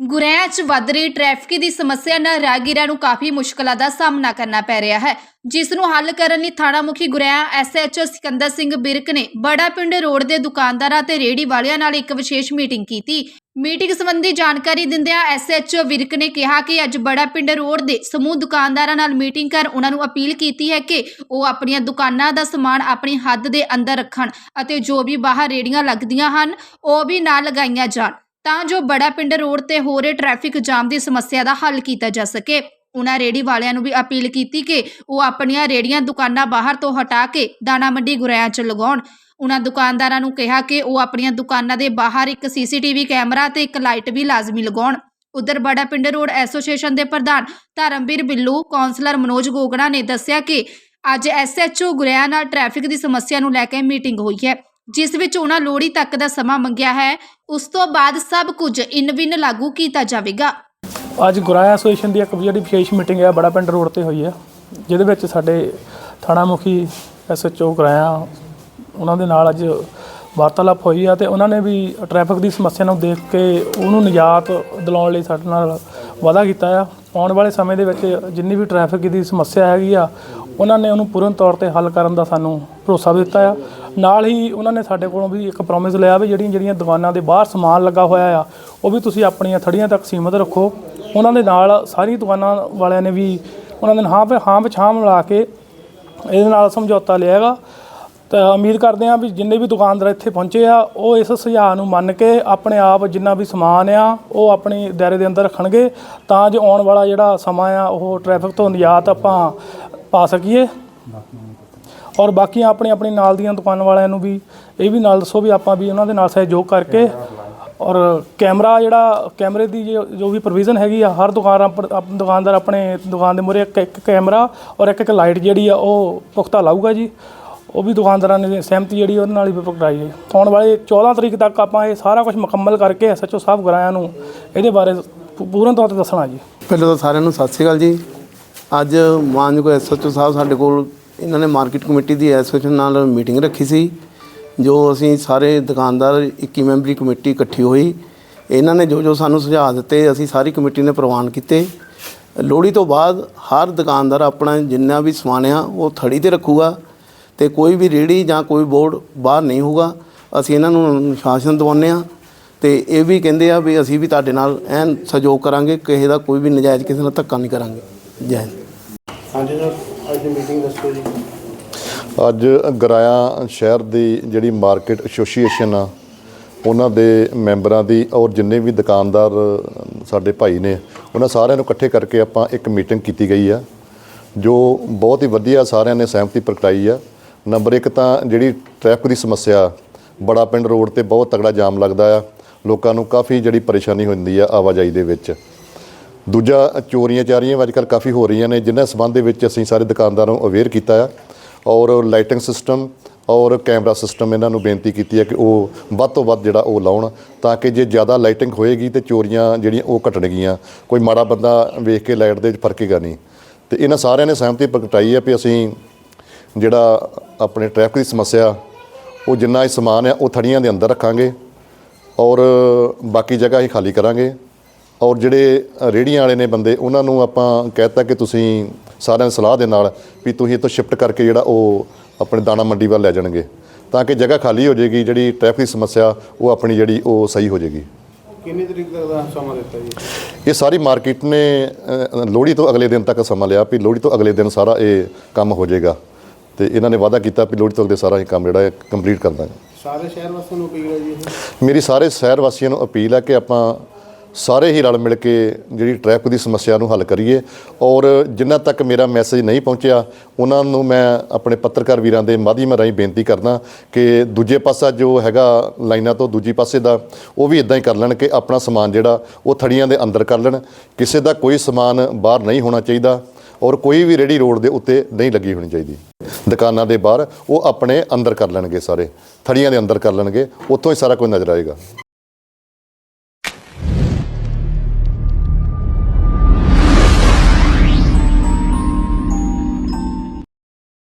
ਗੁਰੇਆਂ 'ਚ ਵੱਧ ਰਹੀ ਟ੍ਰੈਫਿਕ ਦੀ ਸਮੱਸਿਆ ਨਾਲ ਰਾਹਗੀਰਾਂ ਨੂੰ ਕਾਫੀ ਮੁਸ਼ਕਲਾਂ ਦਾ ਸਾਹਮਣਾ ਕਰਨਾ ਪੈ ਰਿਹਾ ਹੈ। ਜਿਸ ਨੂੰ ਹੱਲ ਕਰਨ ਲਈ ਥਾਣਾ ਮੁਖੀ ਗੁਰੇਆਂ ਐਸਐਚਓ ਸਿਕੰਦਰ ਸਿੰਘ ਬਿਰਕ ਨੇ ਬੜਾ ਪਿੰਡ ਰੋਡ ਦੇ ਦੁਕਾਨਦਾਰਾਂ ਤੇ ਰੇਹੜੀ ਵਾਲਿਆਂ ਨਾਲ ਇੱਕ ਵਿਸ਼ੇਸ਼ ਮੀਟਿੰਗ ਕੀਤੀ। ਮੀਟਿੰਗ ਸੰਬੰਧੀ ਜਾਣਕਾਰੀ ਦਿੰਦਿਆਂ ਐਸਐਚਓ ਵਿਰਕ ਨੇ ਕਿਹਾ ਕਿ ਅੱਜ ਬੜਾ ਪਿੰਡ ਰੋਡ ਦੇ ਸਮੂਹ ਦੁਕਾਨਦਾਰਾਂ ਨਾਲ ਮੀਟਿੰਗ ਕਰ ਉਹਨਾਂ ਨੂੰ ਅਪੀਲ ਕੀਤੀ ਹੈ ਕਿ ਉਹ ਆਪਣੀਆਂ ਦੁਕਾਨਾਂ ਦਾ ਸਮਾਨ ਆਪਣੀ ਹੱਦ ਦੇ ਅੰਦਰ ਰੱਖਣ ਅਤੇ ਜੋ ਵੀ ਬਾਹਰ ਰੇੜੀਆਂ ਲੱਗਦੀਆਂ ਹਨ, ਉਹ ਵੀ ਨਾ ਲਗਾਈਆਂ ਜਾਣ। ਤਾਂ ਜੋ ਬੜਾ ਪਿੰਡ ਰੋਡ ਤੇ ਹੋ ਰਹੇ ਟ੍ਰੈਫਿਕ ਜਾਮ ਦੀ ਸਮੱਸਿਆ ਦਾ ਹੱਲ ਕੀਤਾ ਜਾ ਸਕੇ। ਉਹਨਾਂ ਰੇੜੀ ਵਾਲਿਆਂ ਨੂੰ ਵੀ ਅਪੀਲ ਕੀਤੀ ਕਿ ਉਹ ਆਪਣੀਆਂ ਰੇੜੀਆਂ ਦੁਕਾਨਾਂ ਬਾਹਰ ਤੋਂ ਹਟਾ ਕੇ ਦਾਣਾ ਮੰਡੀ ਗੁਰਿਆਂ 'ਚ ਲਗਾਉਣ। ਉਹਨਾਂ ਦੁਕਾਨਦਾਰਾਂ ਨੂੰ ਕਿਹਾ ਕਿ ਉਹ ਆਪਣੀਆਂ ਦੁਕਾਨਾਂ ਦੇ ਬਾਹਰ ਇੱਕ ਸੀਸੀਟੀਵੀ ਕੈਮਰਾ ਤੇ ਇੱਕ ਲਾਈਟ ਵੀ ਲਾਜ਼ਮੀ ਲਗਾਉਣ। ਉਧਰ ਬੜਾ ਪਿੰਡ ਰੋਡ ਐਸੋਸੀਏਸ਼ਨ ਦੇ ਪ੍ਰਧਾਨ ਧਰਮਵੀਰ ਬਿੱਲੂ, ਕੌਂਸਲਰ ਮਨੋਜ ਗੋਗੜਾ ਨੇ ਦੱਸਿਆ ਕਿ ਅੱਜ ਐਸਐਚਓ ਗੁਰਿਆਂ ਨਾਲ ਟ੍ਰੈਫਿਕ ਦੀ ਸਮੱਸਿਆ ਨੂੰ ਲੈ ਕੇ ਮੀਟਿੰਗ ਹੋਈ ਹੈ। ਜਿਸ ਵਿੱਚ ਉਹਨਾਂ ਲੋਹੜੀ ਤੱਕ ਦਾ ਸਮਾਂ ਮੰਗਿਆ ਹੈ, ਉਸ ਤੋਂ ਬਾਅਦ ਸਭ ਕੁਝ ਇਨ ਵਿਨ ਲਾਗੂ ਕੀਤਾ ਜਾਵੇਗਾ। ਅੱਜ ਗੁਰਾਇਆ ਐਸੋਸੀਏਸ਼ਨ ਦੀ ਇੱਕ ਜਿਹੜੀ ਵਿਸ਼ੇਸ਼ ਮੀਟਿੰਗ ਹੈ, ਬੜਾ ਪਿੰਡ ਰੋਡ ਤੇ ਹੋਈ ਹੈ। ਜਿਹਦੇ ਵਿੱਚ ਸਾਡੇ ਥਾਣਾ ਮੁਖੀ ਐਸਐਚਓ ਗੁਰਾਇਆ, ਉਹਨਾਂ ਦੇ ਨਾਲ ਅੱਜ ਵਾਰਤਾਲਾਪ ਹੋਈ ਆ ਤੇ ਉਹਨਾਂ ਨੇ ਵੀ ਟ੍ਰੈਫਿਕ ਦੀ ਸਮੱਸਿਆ ਨੂੰ ਦੇਖ ਕੇ ਉਹਨੂੰ ਨਿਜਾਤ ਦਿਲਾਉਣ ਲਈ ਸਾਡੇ ਨਾਲ ਵਾਅਦਾ ਕੀਤਾ ਆ। ਆਉਣ ਵਾਲੇ ਸਮੇਂ ਦੇ ਵਿੱਚ ਜਿੰਨੀ ਵੀ ਟ੍ਰੈਫਿਕ ਦੀ ਸਮੱਸਿਆ ਹੈਗੀ ਆ, ਉਹਨਾਂ ਨੇ ਉਹਨੂੰ ਪੂਰਨ ਤੌਰ ਤੇ ਹੱਲ ਕਰਨ ਦਾ ਸਾਨੂੰ ਭਰੋਸਾ ਵੀ ਦਿੱਤਾ ਆ। ਨਾਲ ਹੀ ਉਹਨਾਂ ਨੇ ਸਾਡੇ ਕੋਲੋਂ ਵੀ ਇੱਕ ਪ੍ਰੋਮਿਸ ਲਿਆ ਵੀ ਜਿਹੜੀਆਂ ਜਿਹੜੀਆਂ ਦੁਕਾਨਾਂ ਦੇ ਬਾਹਰ ਸਮਾਨ ਲੱਗਾ ਹੋਇਆ ਆ, ਉਹ ਵੀ ਤੁਸੀਂ ਆਪਣੀਆਂ ਥੜੀਆਂ ਤੱਕ ਸੀਮਤ ਰੱਖੋ। ਉਹਨਾਂ ਦੇ ਨਾਲ ਸਾਰੀ ਦੁਕਾਨਾਂ ਵਾਲਿਆਂ ਨੇ ਵੀ ਉਹਨਾਂ ਦੇ ਹਾਂ 'ਤੇ ਹਾਂ ਵਿੱਚ ਹਾਂ ਮਿਲਾ ਕੇ ਇਹਦੇ ਨਾਲ ਸਮਝੌਤਾ ਲਿਆ ਹੈਗਾ। ਤਾਂ ਉਮੀਦ ਕਰਦੇ ਹਾਂ ਵੀ ਜਿੰਨੇ ਵੀ ਦੁਕਾਨਦਾਰ ਇੱਥੇ ਪਹੁੰਚੇ ਆ, ਉਹ ਇਸ ਸੁਝਾਅ ਨੂੰ ਮੰਨ ਕੇ ਆਪਣੇ ਆਪ ਜਿੰਨਾ ਵੀ ਸਮਾਨ ਆ, ਉਹ ਆਪਣੀ ਦਾਇਰੇ ਦੇ ਅੰਦਰ ਰੱਖਣਗੇ। ਤਾਂ ਜੋ ਆਉਣ ਵਾਲਾ ਜਿਹੜਾ ਸਮਾਂ ਆ, ਉਹ ਟ੍ਰੈਫਿਕ ਤੋਂ ਨਿਜਾਤ ਆਪਾਂ ਪਾ ਸਕੀਏ। ਔਰ ਬਾਕੀ ਆਪਣੀ ਆਪਣੀ ਨਾਲ ਦੀਆਂ ਦੁਕਾਨ ਵਾਲਿਆਂ ਨੂੰ ਵੀ ਇਹ ਵੀ ਨਾਲ ਦੱਸੋ ਵੀ ਆਪਾਂ ਵੀ ਉਹਨਾਂ ਦੇ ਨਾਲ ਸਹਿਯੋਗ ਕਰਕੇ ਔਰ ਕੈਮਰਾ ਜਿਹੜਾ, ਕੈਮਰੇ ਦੀ ਜੋ ਜੋ ਵੀ ਪ੍ਰੋਵੀਜ਼ਨ ਹੈਗੀ ਆ, ਹਰ ਦੁਕਾਨ ਆਪ- ਦੁਕਾਨਦਾਰ ਆਪਣੇ ਦੁਕਾਨ ਦੇ ਮੂਹਰੇ ਇੱਕ ਇੱਕ ਕੈਮਰਾ ਔਰ ਇੱਕ ਇੱਕ ਲਾਈਟ ਜਿਹੜੀ ਆ, ਉਹ ਪੁਖਤਾ ਲਾਊਗਾ ਜੀ। ਉਹ ਵੀ ਦੁਕਾਨਦਾਰਾਂ ਨੇ ਸਹਿਮਤੀ ਜਿਹੜੀ ਉਹਦੇ ਨਾਲ ਹੀ ਪ੍ਰਗਟਾਈ ਹੈ। ਆਉਣ ਵਾਲੇ 14 ਤਰੀਕ ਤੱਕ ਆਪਾਂ ਇਹ ਸਾਰਾ ਕੁਝ ਮੁਕੰਮਲ ਕਰਕੇ ਐਸਐਚਓ ਸਾਹਿਬ ਗਰਾਇਆ ਨੂੰ ਇਹਦੇ ਬਾਰੇ ਪੂਰਨ ਤੌਰ ਤੇ ਦੱਸਣਾ ਜੀ। ਪਹਿਲਾਂ ਤਾਂ ਸਾਰਿਆਂ ਨੂੰ ਸਤਿ ਸ਼੍ਰੀ ਅਕਾਲ ਜੀ। ਅੱਜ ਮਾਨਯੋਗ ਐਸਐਚਓ ਸਾਹਿਬ ਸਾਡੇ ਕੋਲ ਇਹਨਾਂ ਨੇ ਮਾਰਕੀਟ ਕਮੇਟੀ ਦੀ ਐਸੋਸੀਏਸ਼ਨ ਨਾਲ ਮੀਟਿੰਗ ਰੱਖੀ ਸੀ, ਜੋ ਅਸੀਂ ਸਾਰੇ ਦੁਕਾਨਦਾਰ 21 ਮੈਂਬਰੀ ਕਮੇਟੀ ਇਕੱਠੀ ਹੋਈ। ਇਹਨਾਂ ਨੇ ਜੋ ਜੋ ਸਾਨੂੰ ਸੁਝਾਅ ਦਿੱਤੇ, ਅਸੀਂ ਸਾਰੀ ਕਮੇਟੀ ਨੇ ਪ੍ਰਵਾਨ ਕੀਤੇ। ਲੋਹੜੀ ਤੋਂ ਬਾਅਦ ਹਰ ਦੁਕਾਨਦਾਰ ਆਪਣਾ ਜਿੰਨਾ ਵੀ ਸਮਾਨ ਆ, ਉਹ ਥੜੀ ਤੇ ਰੱਖੂਗਾ। ਤੇ ਕੋਈ ਵੀ ਰੇੜੀ ਜਾਂ ਕੋਈ ਬੋਰਡ ਬਾਹਰ ਨਹੀਂ ਹੋਊਗਾ। ਅਸੀਂ ਇਹਨਾਂ ਨੂੰ ਅਨੁਸ਼ਾਸਨ ਦਿਵਾਉਂਦੇ ਆ ਤੇ ਇਹ ਵੀ ਕਹਿੰਦੇ ਆ ਵੀ ਅਸੀਂ ਵੀ ਤੁਹਾਡੇ ਨਾਲ ਐਨ ਸਹਿਯੋਗ ਕਰਾਂਗੇ ਕਿਸੇ ਦਾ ਕੋਈ ਵੀ ਨਜਾਇਜ਼ ਕਿਸੇ ਨਾਲ ਧੱਕਾ ਨਹੀਂ ਕਰਾਂਗੇ। ਜੈ ਹਿੰਦ। ਹਾਂਜੀ ਸਰ ਅੱਜ ਦੀ ਮੀਟਿੰਗ ਦੱਸੋ ਜੀ। ਅੱਜ ਗਰਾਇਆ ਸ਼ਹਿਰ ਦੀ ਜਿਹੜੀ ਮਾਰਕੀਟ ਐਸੋਸੀਏਸ਼ਨ ਆ ਉਹਨਾਂ ਦੇ ਮੈਂਬਰਾਂ ਦੀ ਔਰ ਜਿੰਨੇ ਵੀ ਦੁਕਾਨਦਾਰ ਸਾਡੇ ਭਾਈ ਨੇ ਉਹਨਾਂ ਸਾਰਿਆਂ ਨੂੰ ਇਕੱਠੇ ਕਰਕੇ ਆਪਾਂ ਇੱਕ ਮੀਟਿੰਗ ਕੀਤੀ ਗਈ ਆ ਜੋ ਬਹੁਤ ਹੀ ਵਧੀਆ ਸਾਰਿਆਂ ਨੇ ਸਹਿਮਤੀ ਪ੍ਰਗਟਾਈ ਆ। ਨੰਬਰ 1 ਤਾਂ ਜਿਹੜੀ ਟ੍ਰੈਫਿਕ ਦੀ ਸਮੱਸਿਆ, ਬੜਾ ਪਿੰਡ ਰੋਡ ਤੇ ਬਹੁਤ ਤਗੜਾ ਜਾਮ ਲੱਗਦਾ ਆ, ਲੋਕਾਂ ਨੂੰ ਕਾਫੀ ਜਿਹੜੀ ਪਰੇਸ਼ਾਨੀ ਹੁੰਦੀ ਆ ਆਵਾਜਾਈ ਦੇ ਵਿੱਚ। ਦੂਜਾ, ਚੋਰੀਆਂ ਚਾਰੀਆਂ ਅੱਜ ਕੱਲ੍ਹ ਕਾਫੀ ਹੋ ਰਹੀਆਂ ਨੇ, ਜਿਨ੍ਹਾਂ ਸਬੰਧ ਦੇ ਵਿੱਚ ਅਸੀਂ ਸਾਰੇ ਦੁਕਾਨਦਾਰਾਂ ਨੂੰ ਅਵੇਅਰ ਕੀਤਾ ਆ। ਔਰ ਲਾਈਟਿੰਗ ਸਿਸਟਮ ਔਰ ਕੈਮਰਾ ਸਿਸਟਮ ਇਹਨਾਂ ਨੂੰ ਬੇਨਤੀ ਕੀਤੀ ਹੈ ਕਿ ਉਹ ਵੱਧ ਤੋਂ ਵੱਧ ਜਿਹੜਾ ਉਹ ਲਾਉਣ, ਤਾਂ ਕਿ ਜੇ ਜ਼ਿਆਦਾ ਲਾਈਟਿੰਗ ਹੋਏਗੀ ਤੇ ਚੋਰੀਆਂ ਜਿਹੜੀਆਂ ਉਹ ਘਟਣਗੀਆਂ। ਕੋਈ ਮਾੜਾ ਬੰਦਾ ਵੇਖ ਕੇ ਲਾਈਟ ਦੇ ਵਿੱਚ ਫਰਕੇਗਾ ਨਹੀਂ। ਤੇ ਇਹਨਾਂ ਸਾਰਿਆਂ ਨੇ ਸਹਿਮਤੀ ਪ੍ਰਗਟਾਈ ਹੈ ਕਿ ਅਸੀਂ ਜਿਹੜਾ ਆਪਣੇ ਟ੍ਰੈਫਿਕ ਦੀ ਸਮੱਸਿਆ ਉਹ ਜਿੰਨਾ ਹੀ ਸਮਾਨ ਆ ਉਹ ਥੜੀਆਂ ਦੇ ਅੰਦਰ ਰੱਖਾਂਗੇ ਔਰ ਬਾਕੀ ਜਗ੍ਹਾ ਹੀ ਖਾਲੀ ਕਰਾਂਗੇ ਔਰ ਜਿਹੜੇ ਰੇੜੀਆਂ ਵਾਲੇ ਨੇ ਬੰਦੇ ਉਹਨਾਂ ਨੂੰ ਆਪਾਂ ਕਹਿਤਾ ਕਿ ਤੁਸੀਂ ਸਾਰਿਆਂ ਦੀ ਸਲਾਹ ਦੇ ਨਾਲ ਵੀ ਤੁਸੀਂ ਇੱਥੋਂ ਸ਼ਿਫਟ ਕਰਕੇ ਜਿਹੜਾ ਉਹ ਆਪਣੇ ਦਾਣਾ ਮੰਡੀ ਵੱਲ ਲੈ ਜਾਣਗੇ ਤਾਂ ਕਿ ਜਗ੍ਹਾ ਖਾਲੀ ਹੋ ਜਾਏਗੀ ਜਿਹੜੀ ਟ੍ਰੈਫਿਕ ਦੀ ਸਮੱਸਿਆ ਉਹ ਆਪਣੀ ਜਿਹੜੀ ਉਹ ਸਹੀ ਹੋ ਜਾਏਗੀ। ਕਿੰਨੀ ਤਰੀਕ ਤੱਕ ਦਾ ਸਮਾਂ ਦਿੱਤਾ ਜੀ? ਇਹ ਸਾਰੀ ਮਾਰਕੀਟ ਨੇ ਲੋਹੜੀ ਤੋਂ ਅਗਲੇ ਦਿਨ ਤੱਕ ਸਮਾਂ ਲਿਆ ਵੀ ਲੋਹੜੀ ਤੋਂ ਅਗਲੇ ਦਿਨ ਸਾਰਾ ਇਹ ਕੰਮ ਹੋ ਜਾਏਗਾ। ਤੇ ਇਹਨਾਂ ਨੇ ਵਾਅਦਾ ਕੀਤਾ ਵੀ ਲੋਹੜੀ ਤੋਂ ਅਗਲੇ ਸਾਰਾ ਇਹ ਕੰਮ ਜਿਹੜਾ ਹੈ ਕੰਪਲੀਟ ਕਰ ਦਾਂਗੇ। ਸਾਰੇ ਸ਼ਹਿਰ ਵਾਸੀਆਂ ਨੂੰ ਅਪੀਲ ਹੈ ਜੀ ਮੇਰੀ ਸਾਰੇ ਸ਼ਹਿਰ ਵਾਸੀਆਂ ਨੂੰ ਅਪੀਲ ਹੈ ਕਿ ਆਪਾਂ ਸਾਰੇ ਹੀ ਰਲ ਮਿਲ ਕੇ ਜਿਹੜੀ ਟ੍ਰੈਫਿਕ ਦੀ ਸਮੱਸਿਆ ਨੂੰ ਹੱਲ ਕਰੀਏ ਔਰ ਜਿੰਨਾ ਤੱਕ ਮੇਰਾ ਮੈਸੇਜ ਨਹੀਂ ਪਹੁੰਚਿਆ ਉਹਨਾਂ ਨੂੰ ਮੈਂ ਆਪਣੇ ਪੱਤਰਕਾਰ ਵੀਰਾਂ ਦੇ ਮਾਧਿਅਮ ਰਾਹੀਂ ਬੇਨਤੀ ਕਰਦਾ ਕਿ ਦੂਜੇ ਪਾਸਾ ਜੋ ਹੈਗਾ ਲਾਈਨਾਂ ਤੋਂ ਦੂਜੀ ਪਾਸੇ ਦਾ ਉਹ ਵੀ ਇਦਾਂ ਹੀ ਕਰ ਲੈਣ ਕਿ ਆਪਣਾ ਸਮਾਨ ਜਿਹੜਾ ਉਹ ਥੜੀਆਂ ਦੇ ਅੰਦਰ ਕਰ ਲੈਣ। ਕਿਸੇ ਦਾ ਕੋਈ ਸਮਾਨ ਬਾਹਰ ਨਹੀਂ ਹੋਣਾ ਚਾਹੀਦਾ। ਔਰ ਕੋਈ ਵੀ ਰੇੜੀ ਰੋਡ ਦੇ ਉੱਤੇ ਨਹੀਂ ਲੱਗੀ ਹੋਣੀ ਚਾਹੀਦੀ। ਦੁਕਾਨਾਂ ਦੇ ਬਾਹਰ ਉਹ ਆਪਣੇ ਅੰਦਰ ਕਰ ਲੈਣਗੇ ਸਾਰੇ, ਥੜੀਆਂ ਦੇ ਅੰਦਰ ਕਰ ਲੈਣਗੇ, ਉੱਥੋਂ ਹੀ ਸਾਰਾ ਕੁਝ ਨਜ਼ਰ ਆਏਗਾ।